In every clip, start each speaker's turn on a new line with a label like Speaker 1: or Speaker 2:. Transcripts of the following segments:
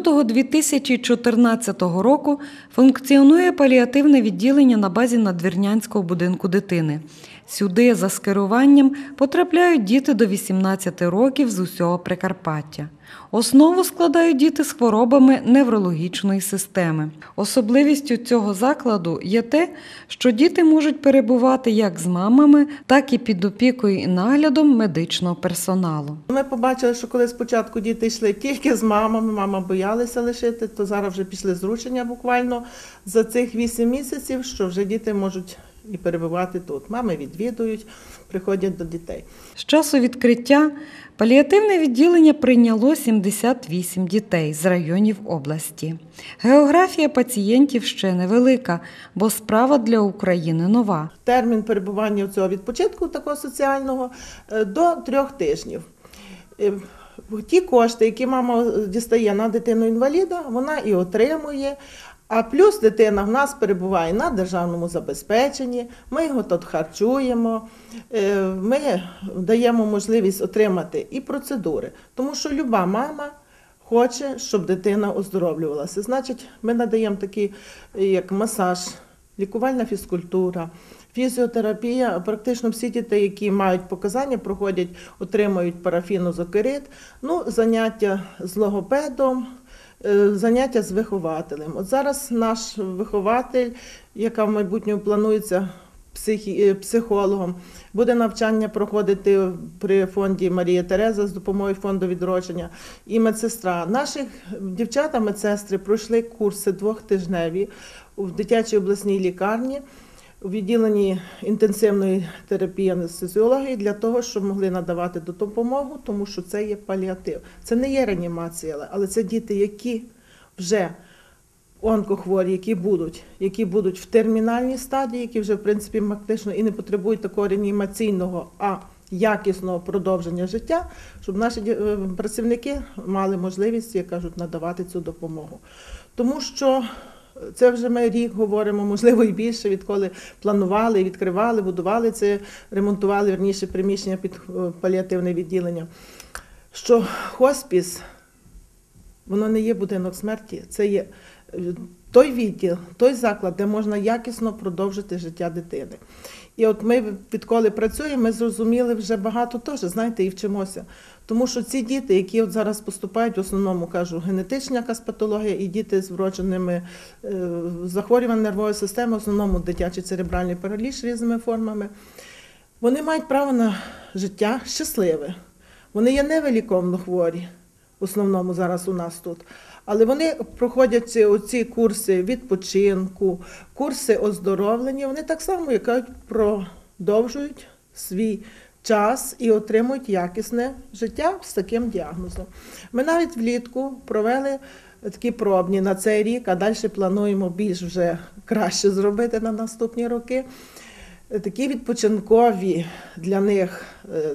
Speaker 1: лютого 2014 року функціонує паліативне відділення на базі надвірнянського будинку дитини. Сюди за скеруванням потрапляють діти до 18 років з усього Прикарпаття. Основу складають діти з хворобами неврологічної системи. Особливістю цього закладу є те, що діти можуть перебувати як з мамами, так і під опікою і наглядом медичного персоналу.
Speaker 2: Ми побачили, що коли спочатку діти йшли тільки з мамами, мама боялися лишити, то зараз вже пішли зручення буквально за цих 8 місяців, що вже діти можуть і перебувати тут. Мами відвідують, приходять до дітей.
Speaker 1: З часу відкриття паліативне відділення прийняло 78 дітей з районів області. Географія пацієнтів ще невелика, бо справа для України нова.
Speaker 2: Термін перебування цього відпочинку такого соціального е, до трьох тижнів. Е, Ті кошти, які мама дістає на дитину інваліда, вона і отримує. А плюс дитина в нас перебуває на державному забезпеченні, ми його тут харчуємо, е, ми даємо можливість отримати і процедури, тому що люба мама хоче, щоб дитина оздоровлювалася. Значить, ми надаємо такі, як масаж, лікувальна фізкультура. Фізіотерапія, практично всі діти, які мають показання, проходять, отримують парафінозокерит, ну, заняття з логопедом, заняття з вихователем. От зараз наш вихователь, яка в майбутньому планується е, психологом, буде навчання проходити при фонді Марія Тереза з допомогою фонду відродження і медсестра. Наші дівчата, медсестри пройшли курси двохтижневі в дитячій обласній лікарні у відділенні інтенсивної терапії анестезіології для того, щоб могли надавати допомогу, тому що це є паліатив. Це не є реанімація, але це діти, які вже онкохворі, які будуть, які будуть в термінальній стадії, які вже в принципі фактично і не потребують такого реанімаційного, а якісного продовження життя, щоб наші е, працівники мали можливість, як кажуть, надавати цю допомогу. Тому що це вже ми рік говоримо, можливо, і більше, відколи планували, відкривали, будували це, ремонтували верніше приміщення під е, паліативне відділення. Що хоспіс воно не є будинок смерті, це є е, той відділ, той заклад, де можна якісно продовжити життя дитини. І от ми відколи працюємо, ми зрозуміли вже багато теж, знаєте, і вчимося. Тому що ці діти, які от зараз поступають, в основному кажу, генетична якась патологія, і діти з вродженими е, захворюванням нервової системи, в основному дитячий церебральний параліч різними формами, вони мають право на життя щасливе. Вони є невиліковно хворі, в основному зараз у нас тут. Але вони проходять ці, курси відпочинку, курси оздоровлення, вони так само, як кажуть, продовжують свій час і отримують якісне життя з таким діагнозом. Ми навіть влітку провели такі пробні на цей рік, а далі плануємо більш вже краще зробити на наступні роки. Такі відпочинкові для них е,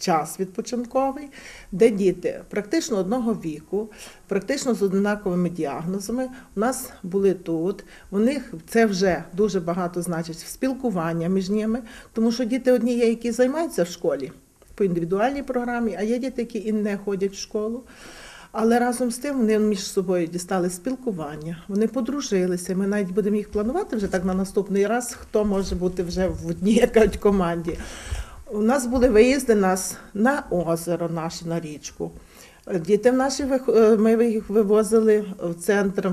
Speaker 2: час відпочинковий, де діти практично одного віку, практично з однаковими діагнозами, у нас були тут. У них це вже дуже багато значить спілкування між ними, тому що діти одні є, які займаються в школі по індивідуальній програмі, а є діти, які і не ходять в школу. Але разом з тим вони між собою дістали спілкування, вони подружилися. Ми навіть будемо їх планувати вже так на наступний раз, хто може бути вже в одній команді. У нас були виїзди нас на озеро, наше на річку. Діти наші е, ми їх вивозили в центр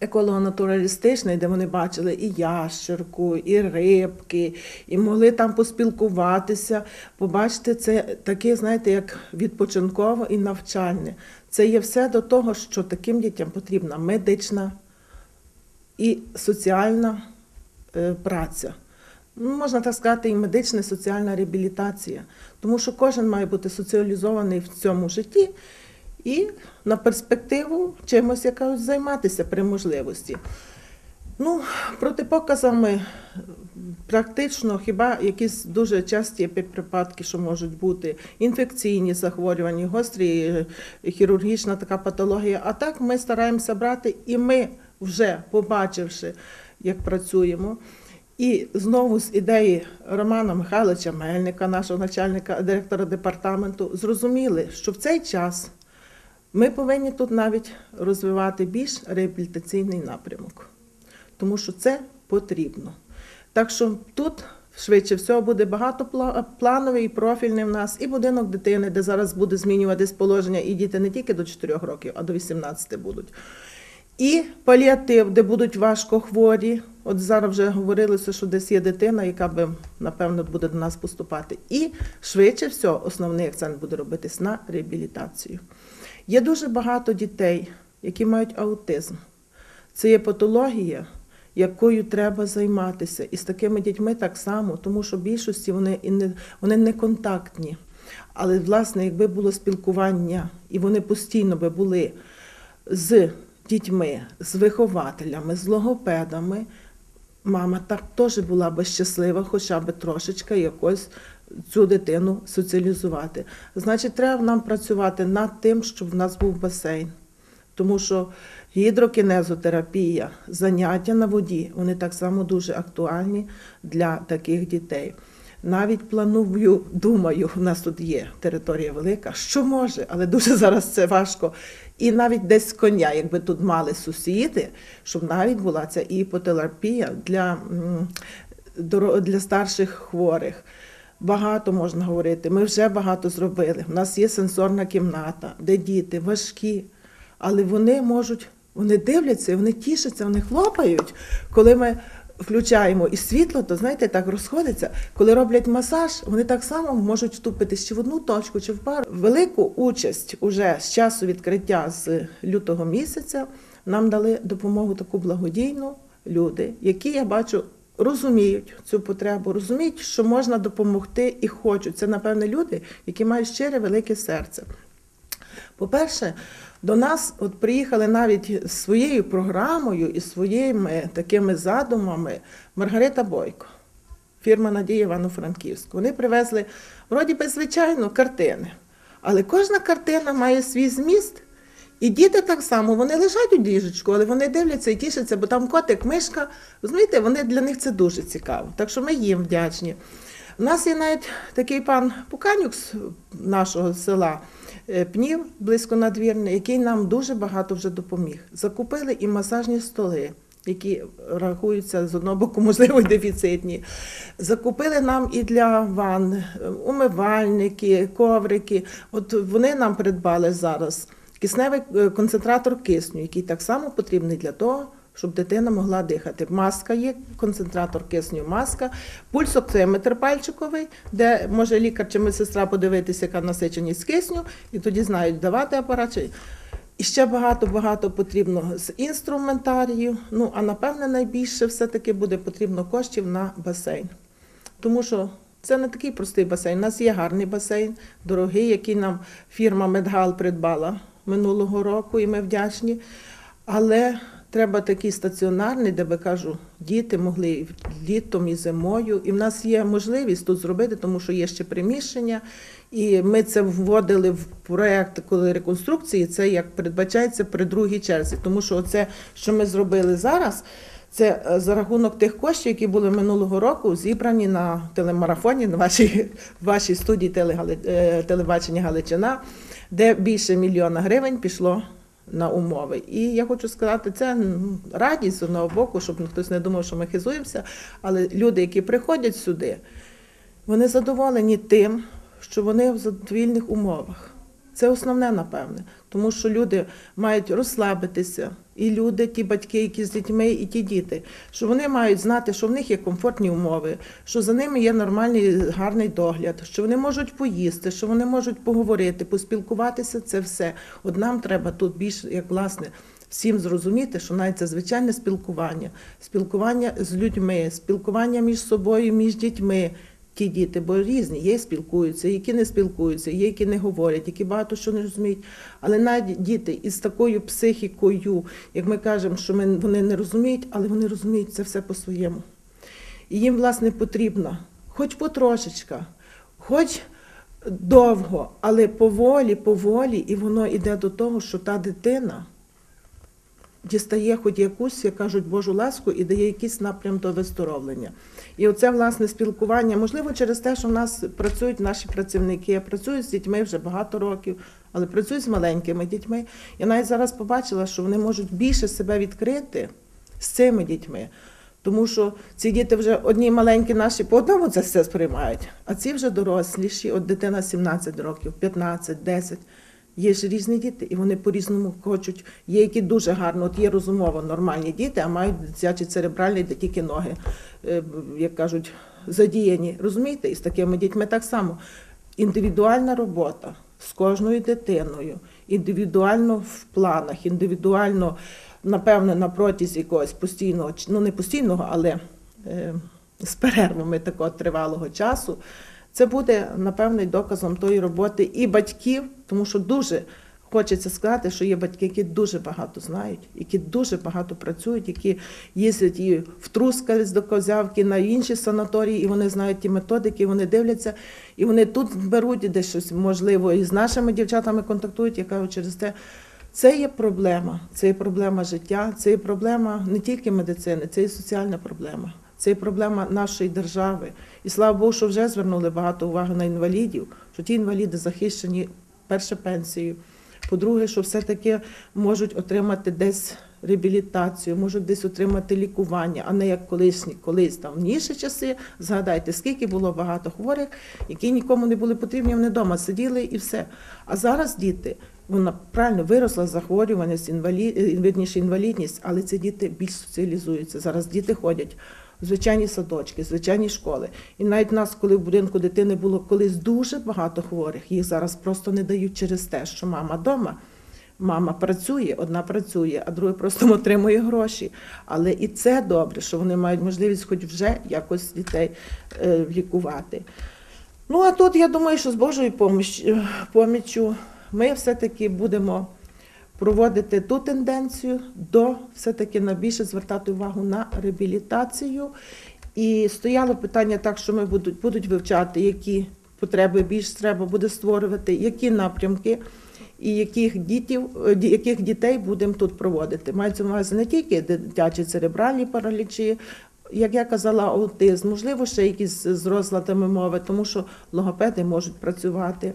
Speaker 2: еколого-натуралістичний, де вони бачили і ящерку, і рибки, і могли там поспілкуватися. Побачити це таке, знаєте, як відпочинково і навчальне. Це є все до того, що таким дітям потрібна медична і соціальна е, праця. Ну, можна так сказати, і медична, і соціальна реабілітація. Тому що кожен має бути соціалізований в цьому житті і на перспективу чимось якось займатися при можливості. Ну, протипоказами практично хіба якісь дуже часті припадки, що можуть бути інфекційні захворювання, гострі е, хірургічна така патологія. А так ми стараємося брати, і ми вже побачивши, як працюємо. І знову з ідеї Романа Михайловича Мельника, нашого начальника, директора департаменту, зрозуміли, що в цей час Ми повинні тут навіть розвивати більш реабілітаційний напрямок, тому що це потрібно. Так що тут швидше всього буде багатоплановий і профільний в нас, і будинок дитини, де зараз буде змінюватись положення, і діти не тільки до 4 років, а до 18 будуть. І паліатив, де будуть важко хворі. От зараз вже говорилося, що десь є дитина, яка би, напевно, буде до нас поступати. І швидше всього, основний акцент буде робитись на реабілітацію. Є дуже багато дітей, які мають аутизм. Це є патологія, якою треба займатися. І з такими дітьми так само, тому що в більшості вони вони не контактні. Але, власне, якби було спілкування, і вони постійно би були з дітьми, з вихователями, з логопедами, мама так теж була би щаслива, хоча б трошечки якось цю дитину соціалізувати. Значить, треба нам працювати над тим, щоб в нас був басейн. Тому що гідрокінезотерапія, заняття на воді, вони так само дуже актуальні для таких дітей. Навіть планую, думаю, у нас тут є територія велика, що може, але дуже зараз це важко. І навіть десь коня, якби тут мали сусіди, щоб навіть була ця іпотерапія для, для старших хворих. Багато можна говорити. Ми вже багато зробили. У нас є сенсорна кімната, де діти важкі, але вони можуть, вони дивляться, вони тішаться, вони хлопають, коли ми включаємо і світло, то знаєте, так розходиться. Коли роблять масаж, вони так само можуть вступити чи в одну точку, чи в пару. Велику участь уже з часу відкриття з лютого місяця нам дали допомогу таку благодійну люди, які я бачу. Розуміють цю потребу, розуміють, що можна допомогти і хочуть. Це, напевне, люди, які мають щире велике серце. По-перше, до нас от приїхали навіть з своєю програмою і своїми такими задумами Маргарита Бойко, фірма Надія Івано-Франківська. Вони привезли, вроді би, звичайно, картини. Але кожна картина має свій зміст. І діти так само, вони лежать у ліжечку, але вони дивляться і тішаться, бо там котик, мишка. Розумієте, вони для них це дуже цікаво. Так що ми їм вдячні. У нас є навіть такий пан Пуканюк з нашого села. Е, пнів близько надвірне, який нам дуже багато вже допоміг. Закупили і масажні столи. Які рахуються з одного боку, можливо, дефіцитні. Закупили нам і для ванн е, умивальники, коврики. От вони нам придбали зараз кисневий е, концентратор кисню, який так само потрібний для того, щоб дитина могла дихати. Маска є, концентратор кисню, маска, пульсоксиметр пальчиковий, де може лікар чи медсестра подивитися, яка насиченість кисню, і тоді знають, давати апарат. І ще багато-багато потрібно з інструментарію. Ну, а напевне, найбільше все-таки буде потрібно коштів на басейн. Тому що це не такий простий басейн. У нас є гарний басейн, дорогий, який нам фірма Медгал придбала минулого року, і ми вдячні. Але Треба такий стаціонарний, де би кажу, діти могли і літом і зимою. І в нас є можливість тут зробити, тому що є ще приміщення. І ми це вводили в проєкт коли реконструкції. Це як передбачається при другій черзі. Тому що це, що ми зробили зараз, це е, за рахунок тих коштів, які були минулого року, зібрані на телемарафоні, на вашій вашій студії е, телебачення Галичина, де більше мільйона гривень пішло на умови. І я хочу сказати, це радість з одного боку, щоб хтось не думав, що ми хизуємося. Але люди, які приходять сюди, вони задоволені тим, що вони в задовільних умовах. Це основне, напевне, тому що люди мають розслабитися, і люди, ті батьки, які з дітьми, і ті діти, що вони мають знати, що в них є комфортні умови, що за ними є нормальний гарний догляд, що вони можуть поїсти, що вони можуть поговорити, поспілкуватися. Це все. От нам треба тут більш як власне. Всім зрозуміти, що навіть це звичайне спілкування, спілкування з людьми, спілкування між собою, між дітьми ті діти, бо різні, є спілкуються, які не спілкуються, є, які не говорять, які багато що не розуміють. Але навіть діти із такою психікою, як ми кажемо, що ми, вони не розуміють, але вони розуміють це все по-своєму. І їм, власне, потрібно, хоч потрошечка, хоч довго, але поволі, поволі, і воно йде до того, що та дитина. Дістає хоч якусь, як кажуть, Божу ласку і дає якийсь напрям до виздоровлення. І оце власне спілкування, можливо, через те, що в нас працюють наші працівники, працюють з дітьми вже багато років, але працюють з маленькими дітьми. Я навіть зараз побачила, що вони можуть більше себе відкрити з цими дітьми. Тому що ці діти вже одні маленькі наші по одному це все сприймають, а ці вже доросліші, от дитина 17 років, 15, 10. Є ж різні діти, і вони по-різному хочуть. Є які дуже гарно, от є розумово нормальні діти, а мають дитячі церебральні, де тільки ноги, е, як кажуть, задіяні. Розумієте? І з такими дітьми так само. Індивідуальна робота з кожною дитиною, індивідуально в планах, індивідуально, напевно, на протязі якогось постійного, ну не постійного, але е, з перервами такого тривалого часу. Це буде напевне доказом тої роботи і батьків, тому що дуже хочеться сказати, що є батьки, які дуже багато знають, які дуже багато працюють, які їздять і в Трускавець до Козявки, на інші санаторії, і вони знають ті методики, і вони дивляться, і вони тут беруть і десь щось можливо, і з нашими дівчатами контактують, я кажу, через те. Це є проблема, це є проблема життя, це є проблема не тільки медицини, це є соціальна проблема. Це є проблема нашої держави. І слава Богу, що вже звернули багато уваги на інвалідів, що ті інваліди захищені перше пенсією. По-друге, що все-таки можуть отримати десь реабілітацію, можуть десь отримати лікування, а не як колишні, колись там в інші часи. Згадайте, скільки було багато хворих, які нікому не були потрібні, вони вдома сиділи і все. А зараз діти, вона правильно виросла захворюваність, інвалід, інвалідність, але ці діти більш соціалізуються. Зараз діти ходять звичайні садочки, звичайні школи. І навіть в нас, коли в будинку дитини було колись дуже багато хворих, їх зараз просто не дають через те, що мама вдома. Мама працює, одна працює, а друга просто отримує гроші. Але і це добре, що вони мають можливість хоч вже якось дітей е, лікувати. Ну а тут я думаю, що з Божою поміч, поміччю ми все-таки будемо проводити ту тенденцію до все-таки на більше звертати увагу на реабілітацію. І стояло питання так, що ми будуть, будуть вивчати, які потреби більш треба буде створювати, які напрямки. І яких дітів, яких дітей будемо тут проводити. Мається увазі не тільки дитячі церебральні паралічі, як я казала, аутизм, можливо, ще якісь з розладами мови, тому що логопеди можуть працювати.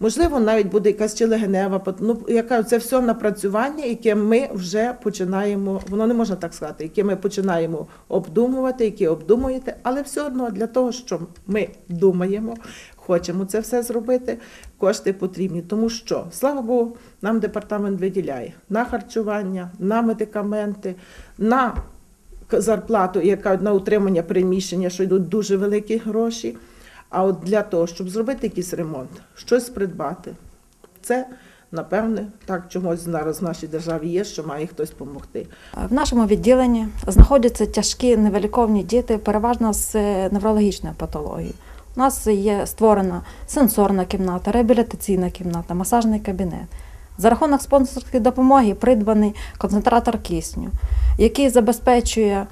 Speaker 2: Можливо, навіть буде якась челегенева, ну, яка це все напрацювання, яке ми вже починаємо, воно не можна так сказати, яке ми починаємо обдумувати, яке обдумуєте, але все одно для того, що ми думаємо, хочемо це все зробити, кошти потрібні. Тому що, слава Богу, нам департамент виділяє на харчування, на медикаменти, на зарплату, яка на утримання приміщення, що йдуть дуже великі гроші. А от для того, щоб зробити якийсь ремонт, щось придбати, це напевне так чомусь зараз в нашій державі є, що має хтось допомогти.
Speaker 3: В нашому відділенні знаходяться тяжкі невеликовні діти, переважно з е, неврологічною патологією. У нас є створена сенсорна кімната, реабілітаційна кімната, масажний кабінет. За рахунок спонсорської допомоги придбаний концентратор кисню, який забезпечує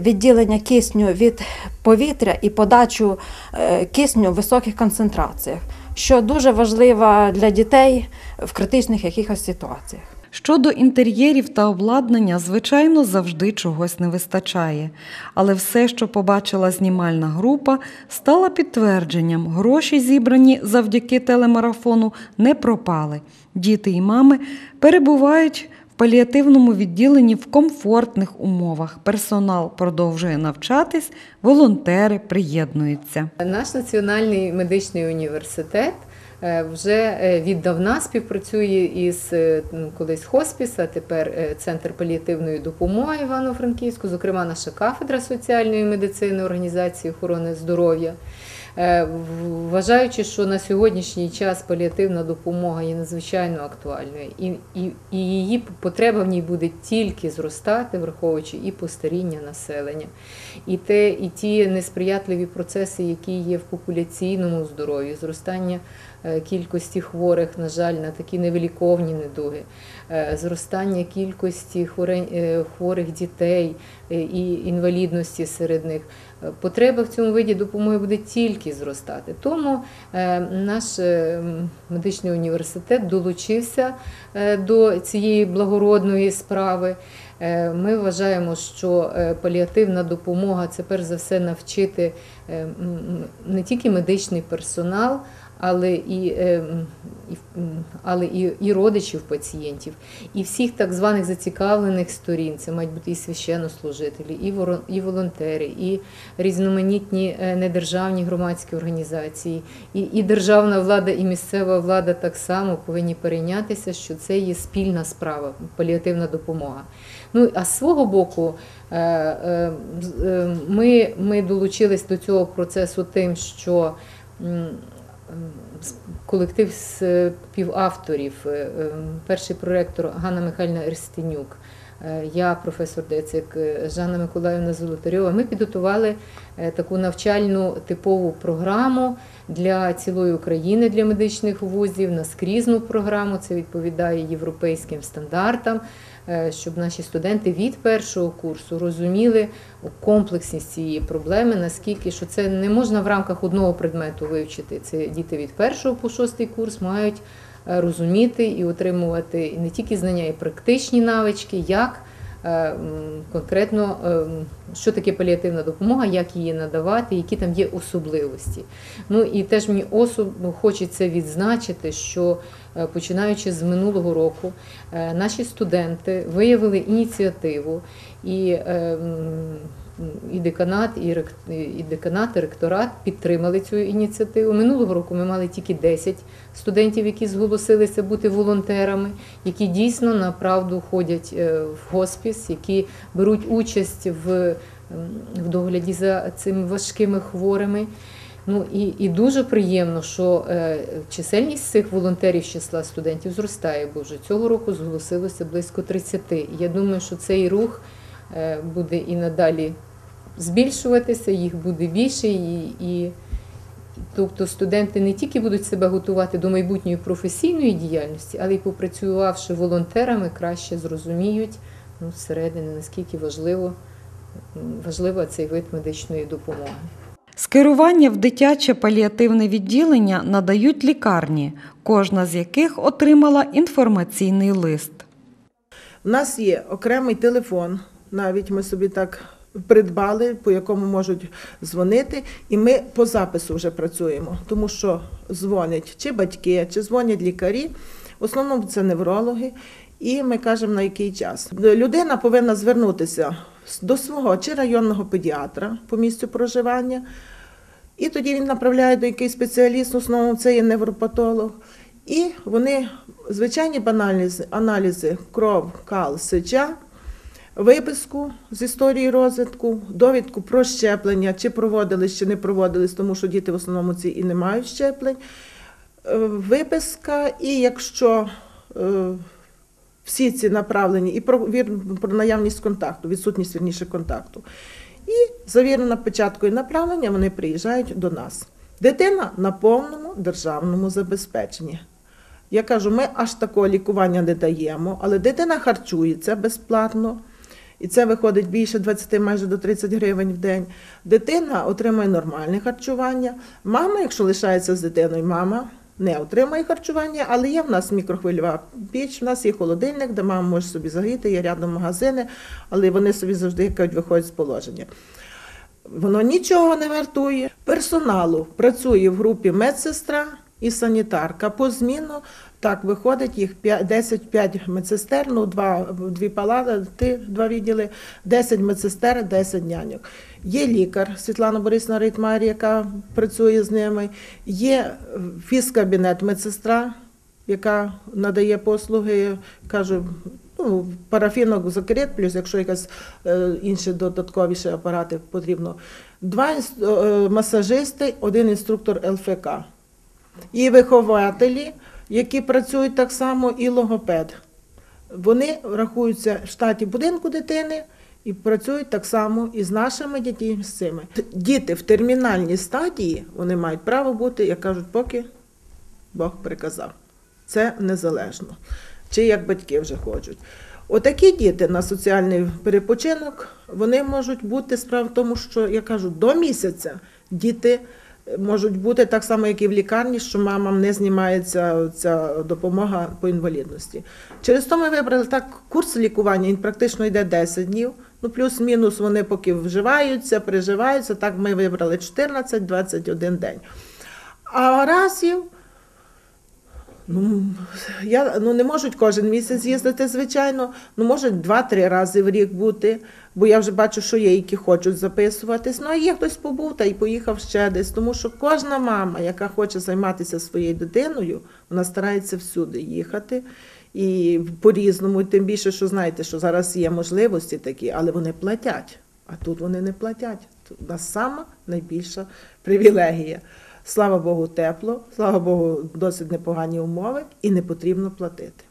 Speaker 3: відділення кисню від повітря і подачу е, кисню в високих концентраціях, що дуже важливо для дітей в критичних якихось ситуаціях.
Speaker 1: Щодо інтер'єрів та обладнання, звичайно, завжди чогось не вистачає. Але все, що побачила знімальна група, стало підтвердженням. Гроші, зібрані завдяки телемарафону, не пропали. Діти і мами перебувають паліативному відділенні в комфортних умовах. Персонал продовжує навчатись, волонтери приєднуються.
Speaker 4: Наш національний медичний університет е, вже е, віддавна співпрацює із е, ну, колись хоспіс, а тепер Центр паліативної допомоги Івано-Франківську, зокрема наша кафедра соціальної медицини Організації охорони здоров'я. Е, Вважаючи, що на сьогоднішній час паліативна допомога є надзвичайно актуальною, і, і, і її потреба в ній буде тільки зростати, враховуючи і постаріння населення, і те, і ті несприятливі процеси, які є в популяційному здоров'ї, зростання кількості хворих, на жаль, на такі невиліковні недуги, е, зростання кількості е, хворих дітей е, і інвалідності серед них. Е, Потреба в цьому виді допомоги буде тільки зростати. Тому е, наш е, медичний університет долучився е, до цієї благородної справи. Е, Ми вважаємо, що е, паліативна допомога це перш за все навчити е, не тільки медичний персонал, але і, е, але і, і родичів пацієнтів, і всіх так званих зацікавлених сторін. Це мають бути і священнослужителі, і воро- і волонтери, і різноманітні е, недержавні громадські організації, і, і державна влада, і місцева влада так само повинні перейнятися, що це є спільна справа, паліативна допомога. Ну а з свого боку, е, ми, ми долучились до цього процесу тим, що колектив з співавторів, е, е, перший проректор Ганна Михайлівна Ерстенюк, е, я, професор Децик, Жанна Миколаївна Золотарьова, ми підготували таку навчальну типову програму для цілої України для медичних вузів, наскрізну програму. Це відповідає європейським стандартам, е, щоб наші студенти від першого курсу розуміли комплексність цієї проблеми, наскільки що це не можна в рамках одного предмету вивчити. Це діти від першого по шостий курс мають е, розуміти і отримувати не тільки знання, і практичні навички, як конкретно е, що таке паліативна допомога, як її надавати, які там є особливості. Ну і теж мені особливо хочеться відзначити, що е, починаючи з минулого року, е, наші студенти виявили ініціативу і. І деканат, і, і деканат, і ректорат підтримали цю ініціативу. Минулого року ми мали тільки 10 студентів, які зголосилися бути волонтерами, які дійсно на правду ходять е, в хоспіс, які беруть участь в, в догляді за цими важкими хворими. Ну і, і дуже приємно, що е, чисельність цих волонтерів з числа студентів зростає, бо вже цього року зголосилося близько 30. Я думаю, що цей рух е, буде і надалі збільшуватися, їх буде більше, і, і тобто студенти не тільки будуть себе готувати до майбутньої професійної діяльності, але й попрацювавши волонтерами, краще зрозуміють ну, зсередини, наскільки важливо, важливо цей вид медичної допомоги.
Speaker 1: Скерування в дитяче паліативне відділення надають лікарні, кожна з яких отримала інформаційний лист.
Speaker 2: У нас є окремий телефон, навіть ми собі так придбали, по якому можуть дзвонити, і ми по запису вже працюємо, тому що дзвонять чи батьки, чи дзвонять лікарі. В основному це неврологи, і ми кажемо на який час. Людина повинна звернутися до свого чи районного педіатра по місцю проживання. І тоді він направляє до якийсь спеціаліст, в основному це є невропатолог. І вони звичайні банальні аналізи кров, кал, сеча, виписку з історії розвитку, довідку про щеплення, чи проводились, чи не проводились, тому що діти в основному ці і не мають щеплень. Е, Виписка, і якщо е, всі ці направлені, і про, про наявність контакту, відсутність вірніше контакту. І завірена печаткою направлення вони приїжджають до нас. Дитина на повному державному забезпеченні. Я кажу, ми аж такого лікування не даємо, але дитина харчується безплатно. І це виходить більше 20, майже до 30 гривень в день. Дитина отримує нормальне харчування. Мама, якщо лишається з дитиною, мама не отримує харчування, але є в нас мікрохвильова піч, в нас є холодильник, де мама може собі загріти, є рядом магазини, але вони собі завжди кажуть, виходять з положення. Воно нічого не вартує. Персоналу працює в групі медсестра і санітарка. Позмінно так виходить їх 10-5 медсестер, ну два дві палати, два відділи, 10 медсестер, 10 няньок. Є лікар Світлана Борисівна Рейтмар, яка працює з ними. Є фізкабінет медсестра, яка надає послуги, кажу, ну, парафінок закрит, плюс якщо якась е, інші додаткові апарати потрібно. Два е, масажисти, один інструктор ЛФК. І вихователі, які працюють так само, і логопед. Вони рахуються в штаті будинку дитини і працюють так само і з нашими дітьми з цими. Діти в термінальній стадії вони мають право бути, як кажуть, поки Бог приказав. Це незалежно. Чи як батьки вже хочуть. Отакі діти на соціальний перепочинок вони можуть бути справа в тому, що я кажу, до місяця діти можуть бути так само, як і в лікарні, що мамам не знімається ця допомога по інвалідності. Через то ми вибрали так курс лікування, він практично йде 10 днів. Ну, плюс-мінус вони поки вживаються, приживаються. Так ми вибрали 14-21 день. А разів Ну, я, ну не можуть кожен місяць їздити, звичайно, ну можуть два-три рази в рік бути, бо я вже бачу, що є, які хочуть записуватись. Ну, а є хтось побув та й поїхав ще десь. Тому що кожна мама, яка хоче займатися своєю дитиною, вона старається всюди їхати. І по-різному, тим більше, що знаєте, що зараз є можливості такі, але вони платять. А тут вони не платять. Тут у нас сама найбільша привілегія. Слава Богу, тепло, слава Богу, досить непогані умови і не потрібно платити.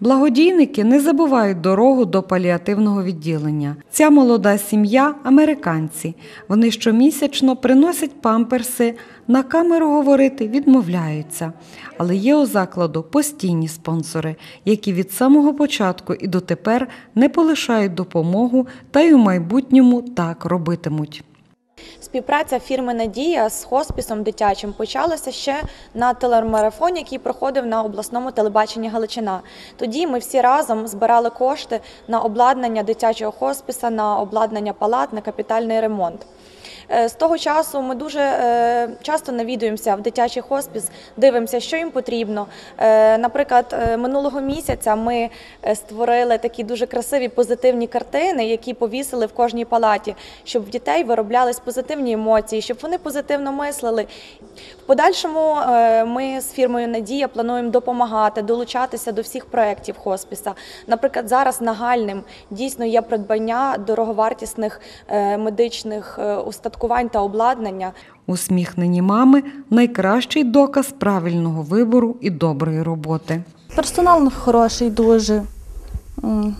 Speaker 1: Благодійники не забувають дорогу до паліативного відділення. Ця молода сім'я американці. Вони щомісячно приносять памперси, на камеру говорити відмовляються. Але є у закладу постійні спонсори, які від самого початку і дотепер не полишають допомогу та й у майбутньому так робитимуть.
Speaker 5: Співпраця фірми Надія з хоспісом дитячим почалася ще на телемарафоні, який проходив на обласному телебаченні Галичина. Тоді ми всі разом збирали кошти на обладнання дитячого хоспіса, на обладнання палат, на капітальний ремонт. Е, З того часу ми дуже е, часто навідуємося в дитячий хоспіс, дивимося, що їм потрібно. Е, Наприклад, минулого місяця ми створили такі дуже красиві позитивні картини, які повісили в кожній палаті, щоб в дітей вироблялись позитивні емоції, щоб вони позитивно мислили. В подальшому ми з фірмою Надія плануємо допомагати, долучатися до всіх проєктів хоспіса. Наприклад, зараз нагальним дійсно є придбання дороговартісних медичних е, устаткувань та обладнання.
Speaker 1: Усміхнені мами найкращий доказ правильного вибору і доброї роботи.
Speaker 6: Персонал хороший дуже.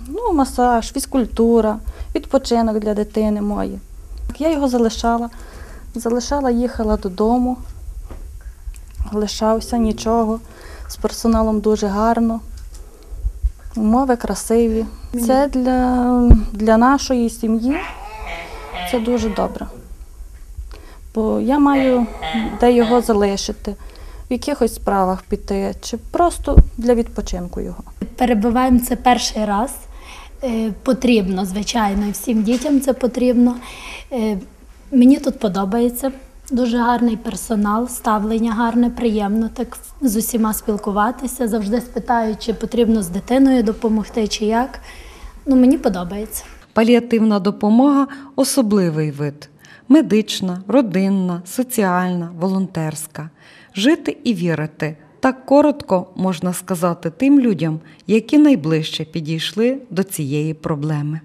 Speaker 6: Ну, масаж, фізкультура, відпочинок для дитини мої. Я його залишала. Залишала, їхала додому. Лишався нічого. З персоналом дуже гарно. Умови красиві. Це для, для нашої сім'ї це дуже добре. Бо я маю де його залишити, в якихось справах піти, чи просто для відпочинку його.
Speaker 7: Перебуваємо це перший раз. Е, Потрібно, звичайно, і всім дітям це потрібно. Е, Мені тут подобається. Дуже гарний персонал, ставлення гарне, приємно так з усіма спілкуватися. Завжди спитають, чи потрібно з дитиною допомогти, чи як. Ну, мені подобається.
Speaker 1: Паліативна допомога особливий вид медична, родинна, соціальна, волонтерська. Жити і вірити. Так коротко можна сказати тим людям, які найближче підійшли до цієї проблеми.